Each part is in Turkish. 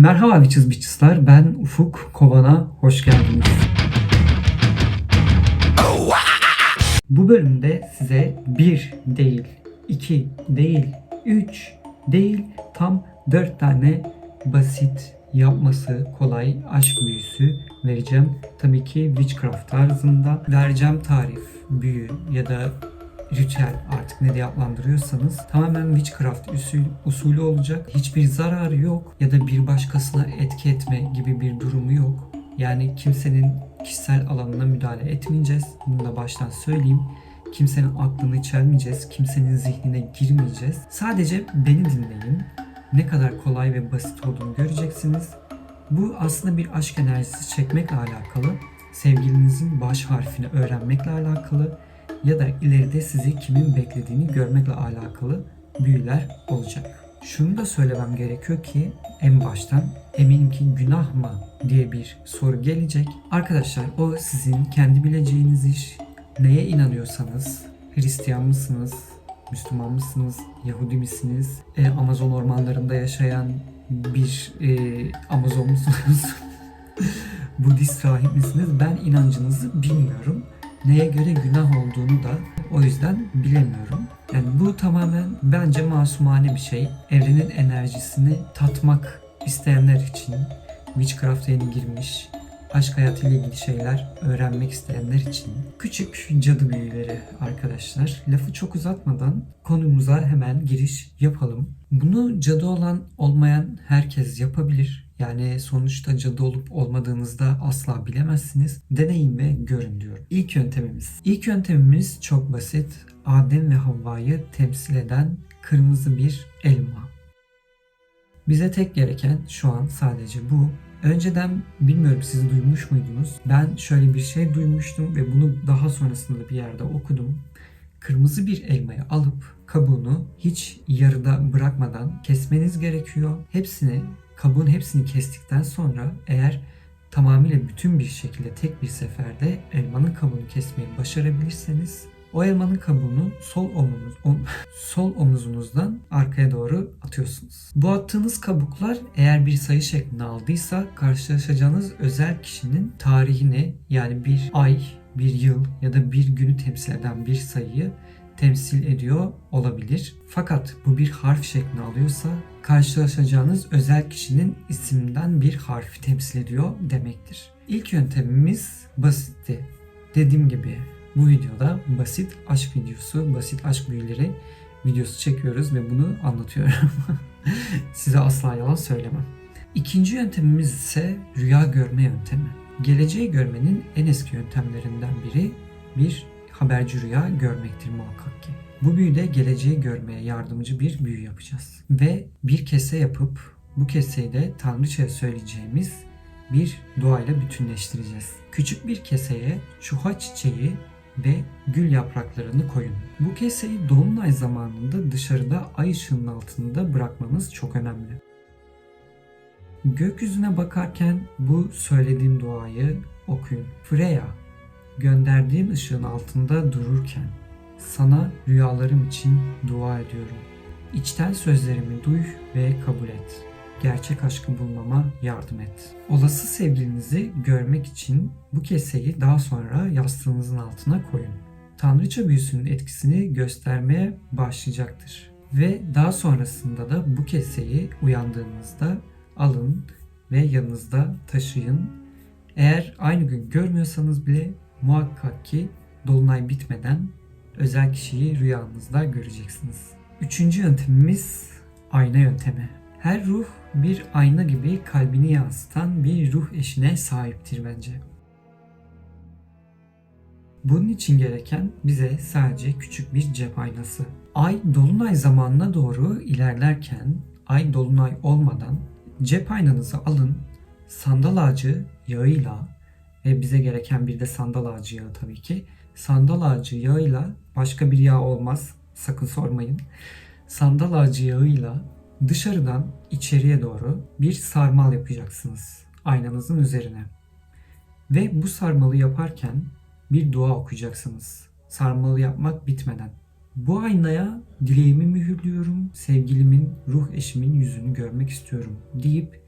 Merhaba Witches Bitches'lar. Ben Ufuk Kovan'a hoş geldiniz. Bu bölümde size bir değil, iki değil, üç değil, tam dört tane basit yapması kolay aşk büyüsü vereceğim. Tabii ki witchcraft tarzında vereceğim tarif, büyü ya da ritüel artık ne diye adlandırıyorsanız tamamen witchcraft usul, usulü olacak. Hiçbir zararı yok ya da bir başkasına etki etme gibi bir durumu yok. Yani kimsenin kişisel alanına müdahale etmeyeceğiz. Bunu da baştan söyleyeyim. Kimsenin aklını içermeyeceğiz. Kimsenin zihnine girmeyeceğiz. Sadece beni dinleyin. Ne kadar kolay ve basit olduğunu göreceksiniz. Bu aslında bir aşk enerjisi çekmekle alakalı. Sevgilinizin baş harfini öğrenmekle alakalı ya da ileride sizi kimin beklediğini görmekle alakalı büyüler olacak. Şunu da söylemem gerekiyor ki en baştan eminim ki günah mı diye bir soru gelecek. Arkadaşlar o sizin kendi bileceğiniz iş. Neye inanıyorsanız Hristiyan mısınız? Müslüman mısınız? Yahudi misiniz? E, Amazon ormanlarında yaşayan bir e, Amazon musunuz? Budist rahip misiniz? Ben inancınızı bilmiyorum neye göre günah olduğunu da o yüzden bilemiyorum. Yani bu tamamen bence masumane bir şey. Evrenin enerjisini tatmak isteyenler için Witchcraft'a yeni girmiş, aşk hayatıyla ilgili şeyler öğrenmek isteyenler için küçük cadı büyüleri arkadaşlar. Lafı çok uzatmadan konumuza hemen giriş yapalım. Bunu cadı olan olmayan herkes yapabilir. Yani sonuçta cadı olup olmadığınızda asla bilemezsiniz. Deneyin ve görün diyorum. İlk yöntemimiz. İlk yöntemimiz çok basit. Adem ve Havva'yı temsil eden kırmızı bir elma. Bize tek gereken şu an sadece bu. Önceden bilmiyorum siz duymuş muydunuz? Ben şöyle bir şey duymuştum ve bunu daha sonrasında bir yerde okudum. Kırmızı bir elmayı alıp kabuğunu hiç yarıda bırakmadan kesmeniz gerekiyor. Hepsini kabuğun hepsini kestikten sonra eğer tamamıyla bütün bir şekilde tek bir seferde elmanın kabuğunu kesmeyi başarabilirseniz o elmanın kabuğunu sol omuz, om, sol omuzunuzdan arkaya doğru atıyorsunuz. Bu attığınız kabuklar eğer bir sayı şeklinde aldıysa karşılaşacağınız özel kişinin tarihini yani bir ay, bir yıl ya da bir günü temsil eden bir sayıyı temsil ediyor olabilir. Fakat bu bir harf şeklini alıyorsa karşılaşacağınız özel kişinin isimden bir harfi temsil ediyor demektir. İlk yöntemimiz basitti. Dediğim gibi bu videoda basit aşk videosu, basit aşk büyüleri videosu çekiyoruz ve bunu anlatıyorum. Size asla yalan söylemem. İkinci yöntemimiz ise rüya görme yöntemi. Geleceği görmenin en eski yöntemlerinden biri bir haberci rüya görmektir muhakkak ki. Bu büyüde geleceği görmeye yardımcı bir büyü yapacağız. Ve bir kese yapıp bu keseyi de Tanrıça'ya söyleyeceğimiz bir duayla bütünleştireceğiz. Küçük bir keseye çuha çiçeği ve gül yapraklarını koyun. Bu keseyi dolunay zamanında dışarıda ay ışığının altında bırakmanız çok önemli. Gökyüzüne bakarken bu söylediğim duayı okuyun. Freya, gönderdiğin ışığın altında dururken sana rüyalarım için dua ediyorum. İçten sözlerimi duy ve kabul et. Gerçek aşkı bulmama yardım et. Olası sevgilinizi görmek için bu keseyi daha sonra yastığınızın altına koyun. Tanrıça büyüsünün etkisini göstermeye başlayacaktır. Ve daha sonrasında da bu keseyi uyandığınızda alın ve yanınızda taşıyın. Eğer aynı gün görmüyorsanız bile muhakkak ki dolunay bitmeden özel kişiyi rüyanızda göreceksiniz. Üçüncü yöntemimiz ayna yöntemi. Her ruh bir ayna gibi kalbini yansıtan bir ruh eşine sahiptir bence. Bunun için gereken bize sadece küçük bir cep aynası. Ay dolunay zamanına doğru ilerlerken ay dolunay olmadan cep aynanızı alın, sandal ağacı yağıyla ve bize gereken bir de sandal ağacı yağı tabii ki. Sandal ağacı yağıyla başka bir yağ olmaz. Sakın sormayın. Sandal ağacı yağıyla dışarıdan içeriye doğru bir sarmal yapacaksınız aynanızın üzerine. Ve bu sarmalı yaparken bir dua okuyacaksınız. Sarmalı yapmak bitmeden. Bu aynaya dileğimi mühürlüyorum, sevgilimin, ruh eşimin yüzünü görmek istiyorum deyip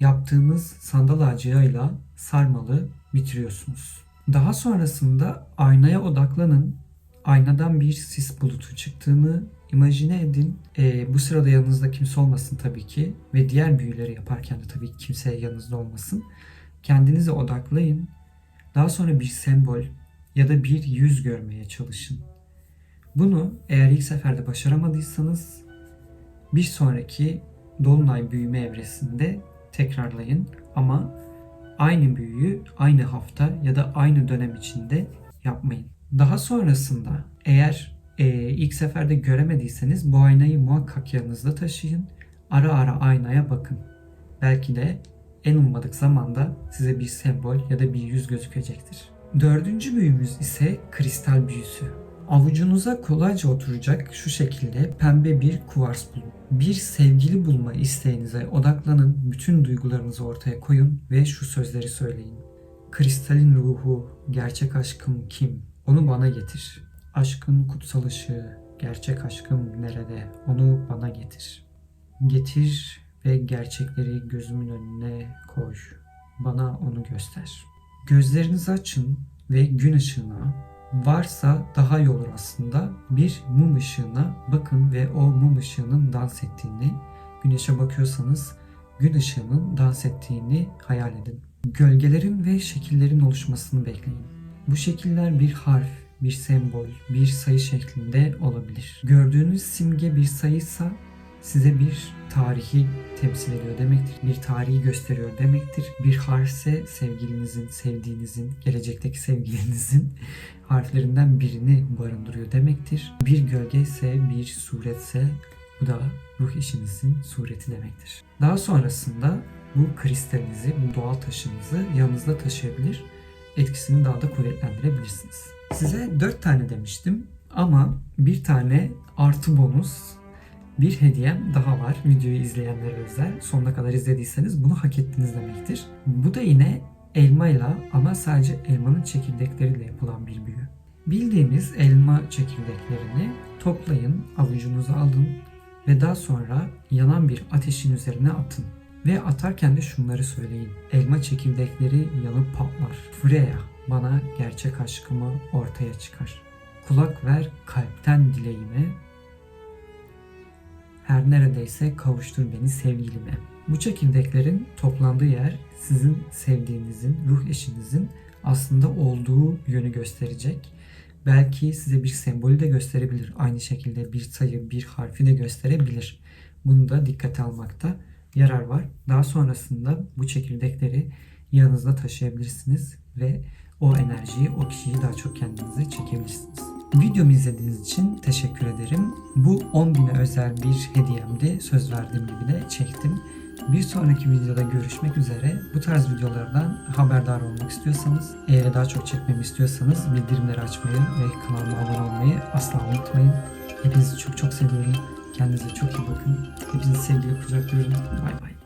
yaptığınız sandal ağacıyla sarmalı bitiriyorsunuz. Daha sonrasında aynaya odaklanın. Aynadan bir sis bulutu çıktığını imajine edin. Ee, bu sırada yanınızda kimse olmasın tabii ki. Ve diğer büyüleri yaparken de tabii ki kimse yanınızda olmasın. Kendinize odaklayın. Daha sonra bir sembol ya da bir yüz görmeye çalışın. Bunu eğer ilk seferde başaramadıysanız bir sonraki dolunay büyüme evresinde tekrarlayın ama aynı büyüyü aynı hafta ya da aynı dönem içinde yapmayın. Daha sonrasında eğer e, ilk seferde göremediyseniz bu aynayı muhakkak yanınızda taşıyın. Ara ara aynaya bakın. Belki de en ummadık zamanda size bir sembol ya da bir yüz gözükecektir. Dördüncü büyümüz ise kristal büyüsü. Avucunuza kolayca oturacak şu şekilde pembe bir kuvars bulun. Bir sevgili bulma isteğinize odaklanın, bütün duygularınızı ortaya koyun ve şu sözleri söyleyin. Kristalin ruhu, gerçek aşkım kim? Onu bana getir. Aşkın kutsal ışığı, gerçek aşkım nerede? Onu bana getir. Getir ve gerçekleri gözümün önüne koy. Bana onu göster. Gözlerinizi açın ve gün ışığına varsa daha iyi olur aslında. Bir mum ışığına bakın ve o mum ışığının dans ettiğini, güneşe bakıyorsanız gün ışığının dans ettiğini hayal edin. Gölgelerin ve şekillerin oluşmasını bekleyin. Bu şekiller bir harf, bir sembol, bir sayı şeklinde olabilir. Gördüğünüz simge bir sayıysa size bir tarihi temsil ediyor demektir. Bir tarihi gösteriyor demektir. Bir harfse sevgilinizin, sevdiğinizin, gelecekteki sevgilinizin harflerinden birini barındırıyor demektir. Bir gölge ise bir suretse bu da ruh işinizin sureti demektir. Daha sonrasında bu kristalinizi, bu doğal taşınızı yanınızda taşıyabilir, etkisini daha da kuvvetlendirebilirsiniz. Size 4 tane demiştim ama bir tane artı bonus bir hediyem daha var videoyu izleyenlere özel. Sonuna kadar izlediyseniz bunu hak ettiniz demektir. Bu da yine elmayla ama sadece elmanın çekirdekleriyle yapılan bir büyü. Bildiğimiz elma çekirdeklerini toplayın, avucunuza alın ve daha sonra yanan bir ateşin üzerine atın. Ve atarken de şunları söyleyin. Elma çekirdekleri yanıp patlar. Freya bana gerçek aşkımı ortaya çıkar. Kulak ver kalpten dileğime, her neredeyse kavuştur beni sevgilime. Bu çekirdeklerin toplandığı yer sizin sevdiğinizin, ruh eşinizin aslında olduğu yönü gösterecek. Belki size bir sembolü de gösterebilir. Aynı şekilde bir sayı, bir harfi de gösterebilir. Bunu da dikkate almakta yarar var. Daha sonrasında bu çekirdekleri yanınızda taşıyabilirsiniz ve o enerjiyi, o kişiyi daha çok kendinize çekebilirsiniz. Videomu izlediğiniz için teşekkür ederim. Bu 10 güne özel bir hediyemdi. Söz verdiğim gibi de çektim. Bir sonraki videoda görüşmek üzere. Bu tarz videolardan haberdar olmak istiyorsanız, eğer daha çok çekmemi istiyorsanız bildirimleri açmayı ve kanalıma abone olmayı asla unutmayın. Hepinizi çok çok seviyorum. Kendinize çok iyi bakın. Hepinizi sevgiyle kucaklıyorum. Bay bay.